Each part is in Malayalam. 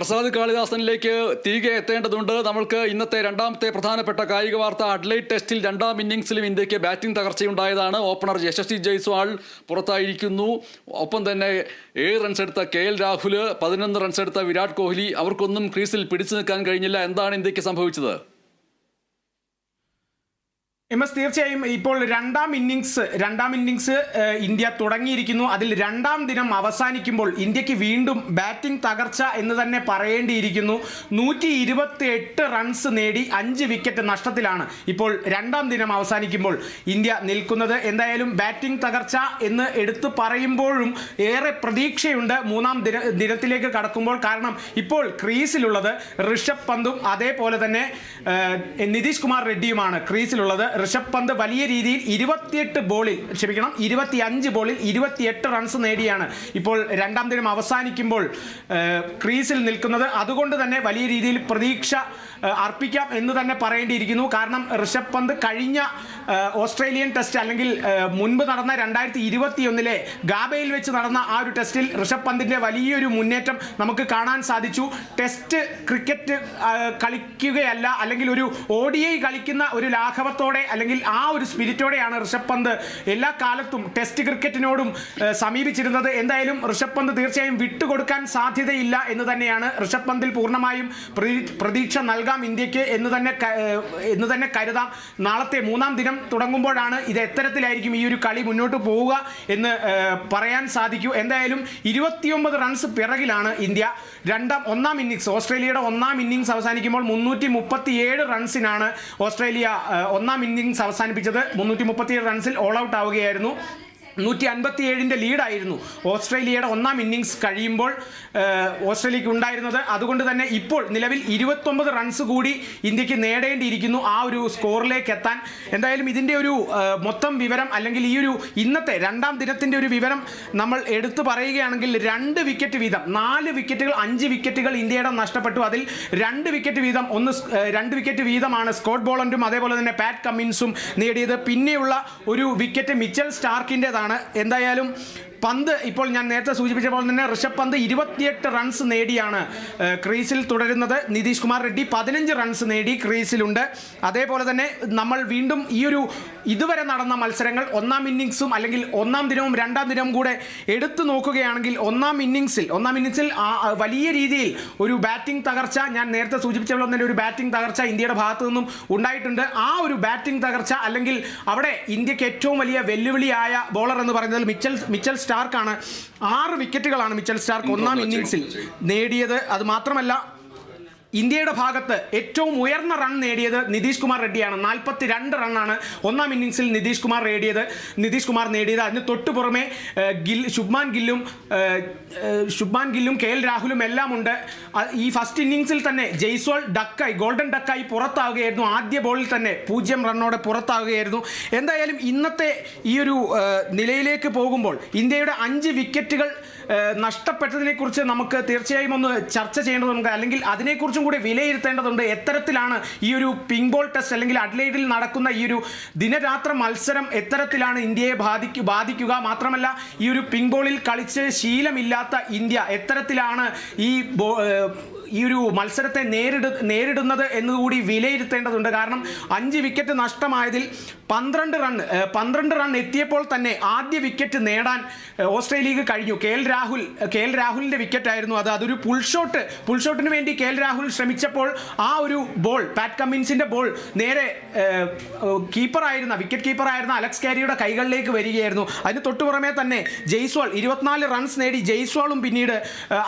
പ്രസാദ് കാളിദാസനിലേക്ക് തിരികെ എത്തേണ്ടതുണ്ട്. നമ്മൾക്ക് ഇന്നത്തെ രണ്ടാമത്തെ പ്രധാനപ്പെട്ട കായിക വാർത്ത അഡ്ലൈറ്റ് ടെസ്റ്റിൽ രണ്ടാം ഇന്നിംഗ്സിലും ഇന്ത്യയ്ക്ക് ബാറ്റിംഗ് തകർച്ചയുണ്ടായതാണ്. ഓപ്പണർ യശസ്വി ജയ്സ്വാൾ പുറത്തായിരിക്കുന്നു. ഒപ്പം തന്നെ ഏഴ് റൺസ് എടുത്ത കെ എൽ രാഹുൽ പതിനൊന്ന് റൺസ് എടുത്ത വിരാട് കോഹ്ലി അവർക്കൊന്നും ക്രീസിൽ പിടിച്ചു നിൽക്കാൻ കഴിഞ്ഞില്ല. എന്താണ് ഇന്ത്യയ്ക്ക് സംഭവിച്ചത്? എം എസ് തീർച്ചയായും ഇപ്പോൾ രണ്ടാം ഇന്നിങ്സ് രണ്ടാം ഇന്നിങ്സ് ഇന്ത്യ തുടങ്ങിയിരിക്കുന്നു. അതിൽ രണ്ടാം ദിനം അവസാനിക്കുമ്പോൾ ഇന്ത്യയ്ക്ക് വീണ്ടും ബാറ്റിംഗ് തകർച്ച എന്ന് തന്നെ പറയേണ്ടിയിരിക്കുന്നു. നൂറ്റി ഇരുപത്തി എട്ട് റൺസ് നേടി അഞ്ച് വിക്കറ്റ് നഷ്ടത്തിലാണ് ഇപ്പോൾ രണ്ടാം ദിനം അവസാനിക്കുമ്പോൾ ഇന്ത്യ നിൽക്കുന്നത്. എന്തായാലും ബാറ്റിംഗ് തകർച്ച എന്ന് എടുത്തു പറയുമ്പോഴും ഏറെ പ്രതീക്ഷയുണ്ട് മൂന്നാം ദിന ദിനത്തിലേക്ക് കടക്കുമ്പോൾ. കാരണം ഇപ്പോൾ ക്രീസിലുള്ളത് ഋഷഭ് പന്തും അതേപോലെ തന്നെ നിതീഷ് കുമാർ റെഡ്ഡിയുമാണ് ക്രീസിലുള്ളത്. ഋഷഭ് പന്ത് വലിയ രീതിയിൽ ഇരുപത്തിയെട്ട് ബോളിൽ ക്ഷമിക്കണം ഇരുപത്തിയഞ്ച് ബോളിൽ ഇരുപത്തിയെട്ട് റൺസ് നേടിയാണ്. ഇപ്പോൾ രണ്ടാം ദിനം അവസാനിക്കുമ്പോൾ ക്രീസിൽ നിൽക്കുന്നത്. അതുകൊണ്ട് തന്നെ വലിയ രീതിയിൽ പ്രതീക്ഷ അർപ്പിക്കാം എന്ന് തന്നെ പറയേണ്ടിയിരിക്കുന്നു. കാരണം ഋഷഭ് പന്ത് കഴിഞ്ഞ ഓസ്ട്രേലിയൻ ടെസ്റ്റ് അല്ലെങ്കിൽ മുൻപ് നടന്ന രണ്ടായിരത്തി ഇരുപത്തിയൊന്നിലെ ഗാബയിൽ വെച്ച് നടന്ന ആ ഒരു ടെസ്റ്റിൽ ഋഷഭ് പന്തിന്റെ വലിയൊരു മുന്നേറ്റം നമുക്ക് കാണാൻ സാധിച്ചു. ടെസ്റ്റ് ക്രിക്കറ്റ് കളിക്കുകയല്ല അല്ലെങ്കിൽ ഒരു ഒ കളിക്കുന്ന ഒരു ലാഘവത്തോടെ അല്ലെങ്കിൽ ആ ഒരു സ്പിരിറ്റോടെയാണ് ഋഷഭ് പന്ത് എല്ലാ കാലത്തും ടെസ്റ്റ് ക്രിക്കറ്റിനോടും സമീപിച്ചിരുന്നത്. എന്തായാലും ഋഷഭ് പന്ത് തീർച്ചയായും വിട്ടുകൊടുക്കാൻ സാധ്യതയില്ല എന്ന് തന്നെയാണ് ഋഷഭ് പന്തിൽ പൂർണമായും പ്രതീക്ഷ പ്രതീക്ഷ നൽകാം ഇന്ത്യയ്ക്ക് എന്ന് തന്നെ എന്ന് തന്നെ കരുതാം. നാളത്തെ മൂന്നാം ദിനം തുടങ്ങുമ്പോഴാണ് ഇത് എത്തരത്തിലായിരിക്കും ഈ ഒരു കളി മുന്നോട്ട് പോവുക എന്ന് പറയാൻ സാധിക്കൂ. എന്തായാലും ഇരുപത്തിയൊമ്പത് റൺസ് പിറകിലാണ് ഇന്ത്യ. രണ്ടാം ഒന്നാം ഇന്നിങ്സ് ഓസ്ട്രേലിയയുടെ ഒന്നാം ഇന്നിങ്സ് അവസാനിക്കുമ്പോൾ മുന്നൂറ്റി മുപ്പത്തിയേഴ് റൺസിനാണ് ഓസ്ട്രേലിയ ഒന്നാം ഇന്നിങ്സ് അവസാനിപ്പിച്ചത്. മുന്നൂറ്റി മുപ്പത്തിയേഴ് റൺസിൽ ഓൾ ഔട്ട് ആവുകയായിരുന്നു. നൂറ്റി അൻപത്തി ഏഴിന്റെ ലീഡായിരുന്നു ഓസ്ട്രേലിയയുടെ ഒന്നാം ഇന്നിങ്സ് കഴിയുമ്പോൾ ഓസ്ട്രേലിയക്ക് ഉണ്ടായിരുന്നത് അതുകൊണ്ട് തന്നെ ഇപ്പോൾ നിലവിൽ ഇരുപത്തൊമ്പത് റൺസ് കൂടി ഇന്ത്യയ്ക്ക് നേടേണ്ടിയിരിക്കുന്നു ആ ഒരു സ്കോറിലേക്ക് എത്താൻ എന്തായാലും ഇതിന്റെ ഒരു മൊത്തം വിവരം അല്ലെങ്കിൽ ഈ ഒരു ഇന്നത്തെ രണ്ടാം ദിനത്തിന്റെ ഒരു വിവരം നമ്മൾ എടുത്തു പറയുകയാണെങ്കിൽ രണ്ട് വിക്കറ്റ് വീതം നാല് വിക്കറ്റുകൾ അഞ്ച് വിക്കറ്റുകൾ ഇന്ത്യയുടെ നഷ്ടപ്പെട്ടു. അതിൽ രണ്ട് വിക്കറ്റ് വീതം ഒന്ന് രണ്ട് വിക്കറ്റ് വീതമാണ് സ്കോട്ട് ബോളന്റും അതേപോലെ തന്നെ പാറ്റ് കമ്മിൻസും നേടിയത്. പിന്നെയുള്ള ഒരു വിക്കറ്റ് മിച്ചൽ സ്റ്റാർക്കിന്റെതാണ്. എന്തായാലും പന്ത് ഇപ്പോൾ ഞാൻ നേരത്തെ സൂചിപ്പിച്ച പോലെ തന്നെ ഋഷഭ് പന്ത് ഇരുപത്തിയെട്ട് റൺസ് നേടിയാണ് ക്രീസിൽ തുടരുന്നത്. നിതീഷ് കുമാർ റെഡ്ഡി പതിനഞ്ച് റൺസ് നേടി ക്രീസിലുണ്ട്. അതേപോലെ തന്നെ നമ്മൾ വീണ്ടും ഈ ഒരു ഇതുവരെ നടന്ന മത്സരങ്ങൾ ഒന്നാം ഇന്നിങ്സും അല്ലെങ്കിൽ ഒന്നാം ദിനവും രണ്ടാം ദിനവും കൂടെ എടുത്തു നോക്കുകയാണെങ്കിൽ ഒന്നാം ഇന്നിങ്സിൽ ഒന്നാം ഇന്നിങ്സിൽ വലിയ രീതിയിൽ ഒരു ബാറ്റിംഗ് തകർച്ച ഞാൻ നേരത്തെ സൂചിപ്പിച്ച പോലെ തന്നെ ഒരു ബാറ്റിംഗ് തകർച്ച ഇന്ത്യയുടെ ഭാഗത്തു നിന്നും ഉണ്ടായിട്ടുണ്ട്. ആ ഒരു ബാറ്റിംഗ് തകർച്ച അല്ലെങ്കിൽ അവിടെ ഇന്ത്യയ്ക്ക് ഏറ്റവും വലിയ വെല്ലുവിളിയായ ബോളർ എന്ന് പറയുന്നത് മിച്ചൽ മിച്ചൽ സ്റ്റാർക്കാണ് ആറ് വിക്കറ്റുകളാണ് മിച്ചൽ സ്റ്റാർക്ക് ഒന്നാം ഇന്നിങ്സിൽ നേടിയത് അത് മാത്രമല്ല ഇന്ത്യയുടെ ഭാഗത്ത് ഏറ്റവും ഉയർന്ന റൺ നേടിയത് നിതീഷ് കുമാർ റെഡ്ഡിയാണ്. നാൽപ്പത്തി രണ്ട് റണ്ണാണ് ഒന്നാം ഇന്നിങ്സിൽ നിതീഷ് കുമാർ നേടിയത്. നിതീഷ് കുമാർ നേടിയത് അതിന് തൊട്ടു പുറമെ ഗിൽ ശുഭ്മാൻ ഗില്ലും ശുഭ്മാൻ ഗില്ലും കെ എൽ രാഹുലും എല്ലാം ഉണ്ട്. ഈ ഫസ്റ്റ് ഇന്നിങ്സിൽ തന്നെ ജയ്സോൾ ഡക്കായി ഗോൾഡൻ ഡക്കായി പുറത്താവുകയായിരുന്നു ആദ്യ ബോളിൽ തന്നെ പൂജ്യം റണ്ണോടെ പുറത്താവുകയായിരുന്നു എന്തായാലും ഇന്നത്തെ ഈ ഒരു നിലയിലേക്ക് പോകുമ്പോൾ ഇന്ത്യയുടെ അഞ്ച് വിക്കറ്റുകൾ ഏഹ്, നഷ്ടപ്പെട്ടതിനെ കുറിച്ച് നമുക്ക് തീർച്ചയായും ഒന്ന് ചർച്ച ചെയ്യേണ്ടതുണ്ട്. അല്ലെങ്കിൽ അതിനെക്കുറിച്ചും കൂടി വിലയിരുത്തേണ്ടതുണ്ട്. എത്തരത്തിലാണ് ഈ ഒരു പിങ്ക് ബോൾ ടെസ്റ്റ് അല്ലെങ്കിൽ അഡ്ലൈഡിൽ നടക്കുന്ന ഈ ഒരു ദിനരാത്ര മത്സരം എത്തരത്തിലാണ് ഇന്ത്യയെ ബാധിക്കു ബാധിക്കുക. മാത്രമല്ല ഈ ഒരു പിങ്ക് ബോളിൽ കളിച്ച് ശീലമില്ലാത്ത ഇന്ത്യ എത്തരത്തിലാണ് ഈ ഈ ഒരു മത്സരത്തെ നേരിട നേരിടുന്നത് എന്നുകൂടി വിലയിരുത്തേണ്ടതുണ്ട്. കാരണം അഞ്ച് വിക്കറ്റ് നഷ്ടമായതിൽ പന്ത്രണ്ട് റൺ പന്ത്രണ്ട് റൺ എത്തിയപ്പോൾ തന്നെ ആദ്യ വിക്കറ്റ് നേടാൻ ഓസ്ട്രേലിയക്ക് കഴിഞ്ഞു. K L Rahul K L രാഹുലിന്റെ വിക്കറ്റായിരുന്നു അത്. അതൊരു പുൾ ഷോട്ട് പുൾ ഷോട്ടിന് വേണ്ടി കെ എൽ രാഹുൽ ശ്രമിച്ചപ്പോൾ ആ ഒരു ബോൾ പാറ്റ് കമ്മിൻസിന്റെ ബോൾ നേരെ കീപ്പറായിരുന്ന വിക്കറ്റ് കീപ്പറായിരുന്ന അലക്സ് കാരിയുടെ കൈകളിലേക്ക് വരികയായിരുന്നു. അതിന് തൊട്ടു പുറമെ തന്നെ ജയ്സ്വാൾ ഇരുപത്തിനാല് റൺസ് നേടി. ജയ്സ്വാളും പിന്നീട്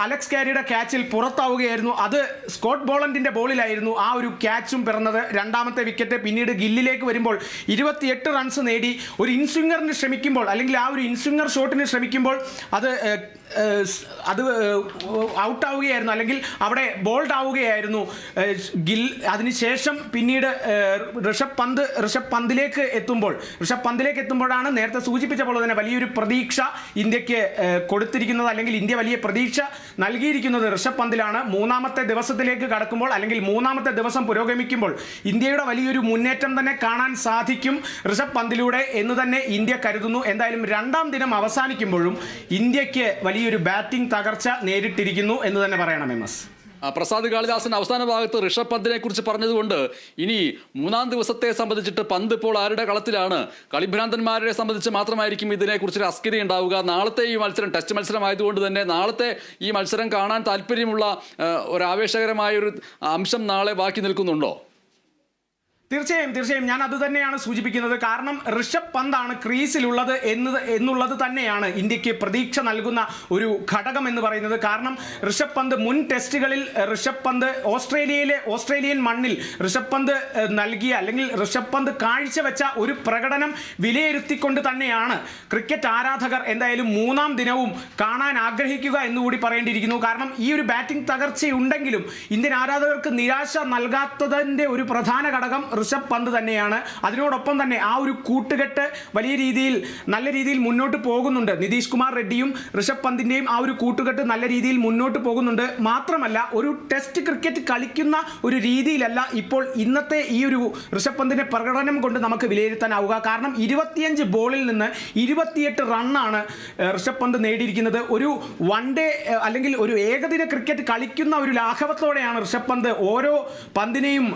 അലക്സ് കാരിയുടെ ക്യാച്ചിൽ പുറത്താവുകയായിരുന്നു. അത് സ്കോട്ട് ബോളന്റിന്റെ ബോളിലായിരുന്നു ആ ഒരു ക്യാച്ചും പിറന്നത്. രണ്ടാമത്തെ വിക്കറ്റ് പിന്നീട് ഗില്ലിലേക്ക് വരുമ്പോൾ ഇരുപത്തിയെട്ട് റൺസ് നേടി. ഒരു ഇൻസ്വിംഗറിന് ശ്രമിക്കുമ്പോൾ അല്ലെങ്കിൽ ആ ഒരു ഇൻസ്വിംഗർ ഷോട്ടിന് ശ്രമിക്കുമ്പോൾ അത് അത് ഔട്ട് ആവുകയായിരുന്നു അല്ലെങ്കിൽ അവിടെ ബോൾഡ് ആവുകയായിരുന്നു ഗിൽ അതിനുശേഷം പിന്നീട് ഋഷഭ് പന്ത് ഋഷഭ് പന്തിലേക്ക് എത്തുമ്പോൾ ഋഷഭ് പന്തിലേക്ക് എത്തുമ്പോഴാണ് നേരത്തെ സൂചിപ്പിച്ച പോലെ തന്നെ വലിയൊരു പ്രതീക്ഷ ഇന്ത്യയ്ക്ക് കൊടുത്തിരിക്കുന്നത്. അല്ലെങ്കിൽ ഇന്ത്യ വലിയ പ്രതീക്ഷ നൽകിയിരിക്കുന്നത് ഋഷഭ് പന്തിലാണ്. മൂന്നാമത്തെ ദിവസത്തിലേക്ക് കടക്കുമ്പോൾ അല്ലെങ്കിൽ മൂന്നാമത്തെ ദിവസം പുരോഗമിക്കുമ്പോൾ ഇന്ത്യയുടെ വലിയൊരു മുന്നേറ്റം തന്നെ കാണാൻ സാധിക്കും ഋഷഭ് പന്തിലൂടെ എന്ന് തന്നെ ഇന്ത്യ കരുതുന്നു. എന്തായാലും രണ്ടാം ദിനം അവസാനിക്കുമ്പോഴും ഇന്ത്യയ്ക്ക് വലിയൊരു ബാറ്റിംഗ് തകർച്ച നേരിട്ടിരിക്കുന്നു എന്ന് തന്നെ പറയണം എം എസ്. പ്രസാദ് കാളിദാസൻ അവസാന ഭാഗത്ത് ഋഷഭ് പന്തിനെ കുറിച്ച് പറഞ്ഞതുകൊണ്ട് ഇനി മൂന്നാം ദിവസത്തെ സംബന്ധിച്ചിട്ട് പന്ത് ഇപ്പോൾ ആരുടെ കളത്തിലാണ്? കളിഭ്രാന്തന്മാരെ സംബന്ധിച്ച് മാത്രമായിരിക്കും ഇതിനെക്കുറിച്ചൊരു അസ്കിത ഉണ്ടാവുക. നാളത്തെ ഈ മത്സരം ടെസ്റ്റ് മത്സരം മത്സരമായതുകൊണ്ട് തന്നെ നാളത്തെ ഈ മത്സരം കാണാൻ താല്പര്യമുള്ള ഒരു ആവേശകരമായ ഒരു അംശം നാളെ ബാക്കി നിൽക്കുന്നുണ്ടോ? തീർച്ചയായും തീർച്ചയായും. ഞാൻ അത് തന്നെയാണ് സൂചിപ്പിക്കുന്നത്. കാരണം ഋഷഭ് പന്താണ് ക്രീസിലുള്ളത് എന്ന് എന്നുള്ളത് തന്നെയാണ് ഇന്ത്യയ്ക്ക് പ്രതീക്ഷ നൽകുന്ന ഒരു ഘടകം എന്ന് പറയുന്നത്. കാരണം ഋഷഭ് പന്ത് മുൻ ടെസ്റ്റുകളിൽ ഋഷഭ് പന്ത് ഓസ്ട്രേലിയയിലെ ഓസ്ട്രേലിയൻ മണ്ണിൽ ഋഷഭ് പന്ത് നൽകിയ അല്ലെങ്കിൽ ഋഷഭ് പന്ത് കാഴ്ചവെച്ച ഒരു പ്രകടനം വിലയിരുത്തിക്കൊണ്ട് തന്നെയാണ് ക്രിക്കറ്റ് ആരാധകർ എന്തായാലും മൂന്നാം ദിനവും കാണാൻ ആഗ്രഹിക്കുക എന്നുകൂടി പറയേണ്ടിയിരിക്കുന്നു. കാരണം ഈ ഒരു ബാറ്റിംഗ് തകർച്ചയുണ്ടെങ്കിലും ഇന്ത്യൻ ആരാധകർക്ക് നിരാശ നൽകാത്തതിന്റെ ഒരു പ്രധാന ഘടകം ഋഷഭ് പന്ത് തന്നെയാണ്. അതിനോടൊപ്പം തന്നെ ആ ഒരു കൂട്ടുകെട്ട് വലിയ രീതിയിൽ നല്ല രീതിയിൽ മുന്നോട്ട് പോകുന്നുണ്ട്. നിതീഷ് കുമാർ റെഡ്ഡിയും ഋഷഭ് പന്തിന്റെയും ആ ഒരു കൂട്ടുകെട്ട് നല്ല രീതിയിൽ മുന്നോട്ട് പോകുന്നുണ്ട്. മാത്രമല്ല ഒരു ടെസ്റ്റ് ക്രിക്കറ്റ് കളിക്കുന്ന ഒരു രീതിയിലല്ല ഇപ്പോൾ ഇന്നത്തെ ഈ ഒരു ഋഷഭ് പന്തിന്റെ പ്രകടനം കൊണ്ട് നമുക്ക് വിലയിരുത്താനാവുക. കാരണം ഇരുപത്തിയഞ്ച് ബോളിൽ നിന്ന് ഇരുപത്തിയെട്ട് റണ്ണാണ് ഋഷഭ് പന്ത് നേടിയിരിക്കുന്നത്. ഒരു വൺ ഡേ അല്ലെങ്കിൽ ഒരു ഏകദിന ക്രിക്കറ്റ് കളിക്കുന്ന ഒരു ലാഘവത്തോടെയാണ് ഋഷഭ് പന്ത് ഓരോ പന്തിനെയും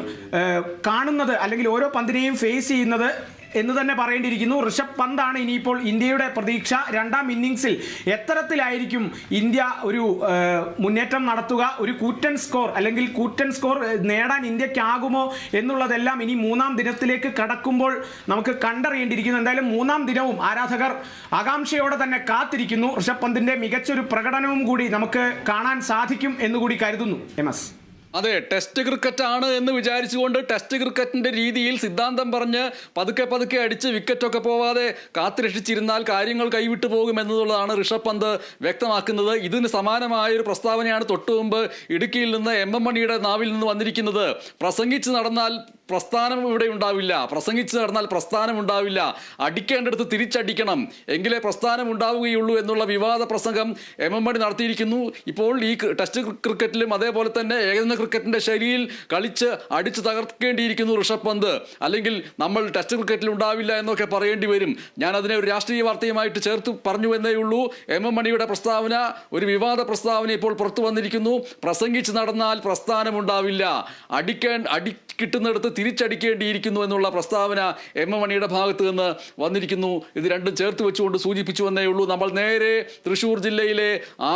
കാണുന്നത്. അല്ലെങ്കിൽ ഓരോ പന്തിനെയും ഫേസ് ചെയ്യുന്നത് എന്ന് തന്നെ പറയേണ്ടിയിരിക്കുന്നു. ഋഷഭ് പന്താണ് ഇനിയിപ്പോൾ ഇന്ത്യയുടെ പ്രതീക്ഷ. രണ്ടാം ഇന്നിങ്സിൽ എത്തരത്തിലായിരിക്കും ഇന്ത്യ ഒരു മുന്നേറ്റം നടത്തുക. ഒരു കൂറ്റൻ സ്കോർ അല്ലെങ്കിൽ കൂറ്റൻ സ്കോർ നേടാൻ ഇന്ത്യക്കാകുമോ എന്നുള്ളതെല്ലാം ഇനി മൂന്നാം ദിനത്തിലേക്ക് കടക്കുമ്പോൾ നമുക്ക് കണ്ടറിയേണ്ടിയിരിക്കുന്നു. എന്തായാലും മൂന്നാം ദിനവും ആരാധകർ ആകാംക്ഷയോടെ തന്നെ കാത്തിരിക്കുന്നു. ഋഷഭ് പന്തിന്റെ മികച്ചൊരു പ്രകടനവും കൂടി നമുക്ക് കാണാൻ സാധിക്കും എന്നുകൂടി കരുതുന്നു. M S. അതെ ടെസ്റ്റ് ക്രിക്കറ്റ് ആണ് എന്ന് വിചാരിച്ചുകൊണ്ട് ടെസ്റ്റ് ക്രിക്കറ്റിന്റെ രീതിയിൽ സിദ്ധാന്തം പറഞ്ഞ് പതുക്കെ പതുക്കെ അടിച്ച് വിക്കറ്റൊക്കെ പോവാതെ കാത്തുരക്ഷിച്ചിരുന്നാൽ കാര്യങ്ങൾ കൈവിട്ടു പോകും എന്നുള്ളതാണ് ഋഷഭ് പന്ത് വ്യക്തമാക്കുന്നത്. ഇതിന് സമാനമായ ഒരു പ്രസ്താവനയാണ് തൊട്ടു മുമ്പ് ഇടുക്കിയിൽ നിന്ന് എം എം മണിയുടെ നാവിൽ നിന്ന് വന്നിരിക്കുന്നത്. പ്രസംഗിച്ച് നടന്നാൽ പ്രസ്ഥാനം ഇവിടെ ഉണ്ടാവില്ല. പ്രസംഗിച്ചു നടന്നാൽ പ്രസ്ഥാനം ഉണ്ടാവില്ല. അടിക്കേണ്ടടുത്ത് തിരിച്ചടിക്കണം. എങ്കിലേ പ്രസ്ഥാനം ഉണ്ടാവുകയുള്ളൂ എന്നുള്ള വിവാദ പ്രസംഗം എം എം മണി നടത്തിയിരിക്കുന്നു. ഇപ്പോൾ ഈ ടെസ്റ്റ് ക്രിക്കറ്റിലും അതേപോലെ തന്നെ ഏകദിന ക്രിക്കറ്റിന്റെ ശൈലിയിൽ കളിച്ച് അടിച്ച് തകർക്കേണ്ടിയിരിക്കുന്നു ഋഷഭ് പന്ത്. അല്ലെങ്കിൽ നമ്മൾ ടെസ്റ്റ് ക്രിക്കറ്റിൽ ഉണ്ടാവില്ല എന്നൊക്കെ പറയേണ്ടി വരും. ഞാൻ അതിനെ ഒരു രാഷ്ട്രീയ വാർത്തയുമായിട്ട് ചേർത്ത് പറഞ്ഞു എന്നേ ഉള്ളൂ. എം എം മണിയുടെ പ്രസ്താവന ഒരു വിവാദ പ്രസ്താവന ഇപ്പോൾ പുറത്തു വന്നിരിക്കുന്നു. പ്രസംഗിച്ച് നടന്നാൽ പ്രസ്ഥാനം ഉണ്ടാവില്ല. അടിക്കാൻ അടി കിട്ടുന്നിടത്ത് തിരിച്ചടിക്കേണ്ടിയിരിക്കുന്നു എന്നുള്ള പ്രസ്താവന എം എം മണിയുടെ ഭാഗത്ത് നിന്ന് വന്നിരിക്കുന്നു. ഇത് രണ്ടും ചേർത്ത് വെച്ചുകൊണ്ട് സൂചിപ്പിച്ചു എന്നേ ഉള്ളൂ. നമ്മൾ നേരെ തൃശ്ശൂർ ജില്ലയിലെ ആർ